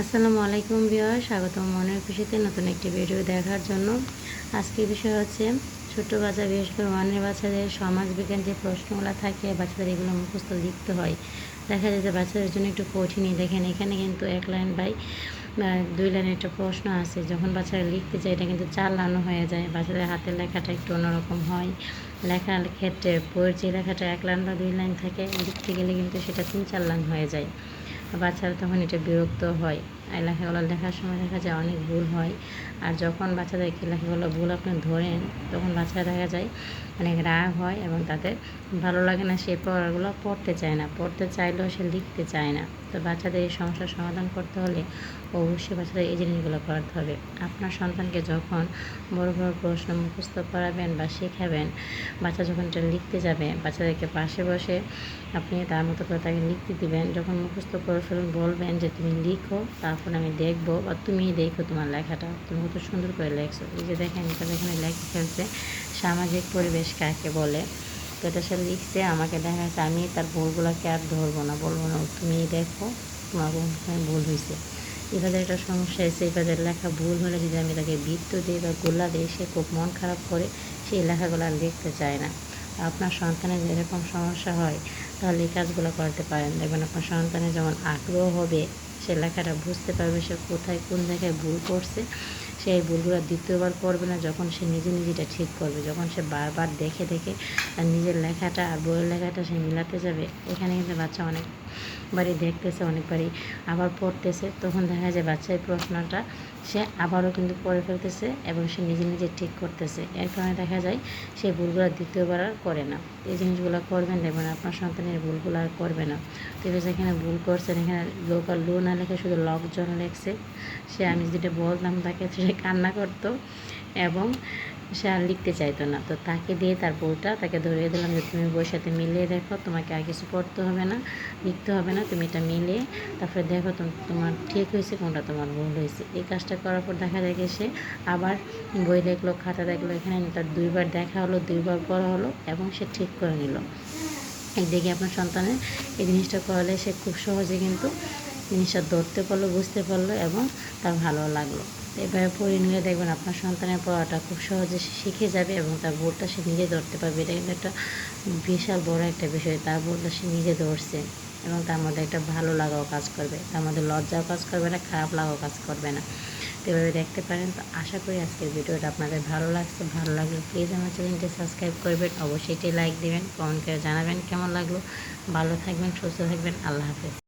আসসালামু আলাইকুম বিয়ার স্বাগতম মনের খুশিতে নতুন একটি ভিডিও দেখার জন্য। আজকের বিষয় হচ্ছে ছোট বাচ্চা বিশেষ করে ওয়ানের বাচ্চাদের সমাজ বিজ্ঞান যে প্রশ্নগুলো থাকে, বাচ্চাদের এগুলো মুখস্থ লিখতে হয়। দেখা যায় যে বাচ্চাদের জন্য একটু কঠিনই। দেখেন, এখানে কিন্তু এক লাইন বাই দুই লাইনের একটা প্রশ্ন আছে, যখন বাচ্চারা লিখতে চায়, এটা কিন্তু চার লাইনও হয়ে যায়। বাচ্চাদের হাতের লেখাটা একটু অন্যরকম হয়। লেখার ক্ষেত্রে, বইয়ের যে লেখাটা এক লাইন বা দুই লাইন থাকে লিখতে গেলে কিন্তু সেটা তিন চার লাইন হয়ে যায়। বাচ্চারা তখন এটা বিরক্ত হয়। এই লেখাগুলো লেখার সময় দেখা যায় অনেক ভুল হয়। আর যখন বাচ্চাদেরকে লেখাগুলো ভুল আপনি ধরেন, তখন বাচ্চারা দেখা যায় অনেক রাগ হয় এবং তাদের ভালো লাগে না সেই পড়াগুলো পড়তে চায় না। পড়তে চাইলেও সে লিখতে চায় না। তো বাচ্চাদের এই সমস্যার সমাধান করতে হলে অবশ্যই বাচ্চাদের এই জিনিসগুলো করাতে হবে। আপনার সন্তানকে যখন বড় বড় প্রশ্ন মুখস্থ করাবেন বা শেখাবেন, বাচ্চা যখন এটা লিখতে যাবে, বাচ্চাদেরকে পাশে বসে আপনি তার মতো করে তাকে লিখতে দিবেন। যখন মুখস্থ করে ফেলুন, বলবেন যে তুমি লিখো তারপর আমি দেখব বা তুমিই দেখো তোমার লেখাটা। তুমি কত সুন্দর করে লেখছো। এই যে দেখেন, এটা এখানে লেখে ফেলছে। সামাজিক পরিবেশ কাকে বলে? তো এটা সে লিখছে, আমাকে দেখা যাচ্ছে আমি তার ভুলগুলোকে আর ধরবো না, বলব না। তুমিই দেখো, তোমার কোনখানে ভুল হয়েছে। এভাবে একটা সমস্যা এসে এভাবে লেখা ভুল হলে যদি আমি তাকে বৃত্ত দিই বা গোল্লা দিই, সে খুব মন খারাপ করে সেই লেখাগুলো আর লিখতে চায় না। আপনার সন্তানের যেরকম সমস্যা হয়, তাহলে এই কাজগুলো করতে পারেন। দেখবেন আপনার সন্তানের যেমন আগ্রহ হবে সে লেখাটা বুঝতে পারবে সে কোথায় কোন জায়গায় ভুল করছে। সে এই ভুলগুলো দ্বিতীয়বার করবে না, যখন সে নিজে নিজেটা ঠিক করবে, যখন সে বারবার দেখে দেখে তার নিজের লেখাটা আর বইয়ের লেখাটা সে মিলাতে যাবে। এখানে কিন্তু বাচ্চা অনেকবারই দেখতেছে, অনেকবারই আবার পড়তেছে। তখন দেখা যায় বাচ্চার প্রশ্নটা সে আবারও কিন্তু পড়ে ফেলতেছে এবং সে নিজে নিজে ঠিক করতেছে। এর কারণে দেখা যায় সে ভুলগুলো দ্বিতীয়বার আর করে না। এই জিনিসগুলো করবেন দেখবেন আপনার সন্তানের ভুলগুলো আর করবে না। তো এবার যেখানে ভুল করছেন, এখানে লোকাল লো না লেখে, শুধু লকজন লেখছে। সে আমি যেটা বলতাম তাকে সে কান্না করতো এবং সে আর লিখতে চাইতো না। তো তাকে দিয়ে তার বইটা তাকে ধরিয়ে দিলাম যে, তুমি বইয়ের সাথে মিলিয়ে দেখো, তোমাকে আর কিছু পড়তে হবে না, লিখতে হবে না, তুমি এটা মিলিয়ে তারপরে দেখো তোম- তোমার ঠিক হয়েছে, কোনটা তোমার ভুল হয়েছে। এই কাজটা করার পর দেখা যায় সে আবার বই দেখল, খাতা দেখল, এখানে তার দুইবার দেখা হলো, দুইবার পড়া হলো এবং সে ঠিক করে নিল। একদিকে আপনার সন্তানের এই জিনিসটা করালে সে খুব সহজে কিন্তু জিনিসটা ধরতে পারল, বুঝতে পারল এবং তার ভালো লাগল। এভাবে পড়ে নিলে দেখবেন আপনার সন্তানের পড়াটা খুব সহজে শিখে যাবে এবং তার বোর্ডটা সে নিজে ধরতে পারবে। এটা কিন্তু একটা বিশাল বড় একটা বিষয়, তার বোর্ডটা সে নিজে ধরছে এবং তার মধ্যে একটা ভালো লাগাও কাজ করবে। তার মধ্যে লজ্জাও কাজ করবে না, খারাপ লাগাও কাজ করবে না। তো এভাবে দেখতে পারেন। তো আশা করি আজকের ভিডিওটা আপনাদের ভালো লাগছে। ভালো লাগলে প্লিজ আমার চ্যানেলটি সাবস্ক্রাইব করবেন। অবশ্যই এটি লাইক দিবেন কমেন্ট করে জানাবেন কেমন লাগল। ভালো থাকবেন, সুস্থ থাকবেন। আল্লাহ হাফেজ।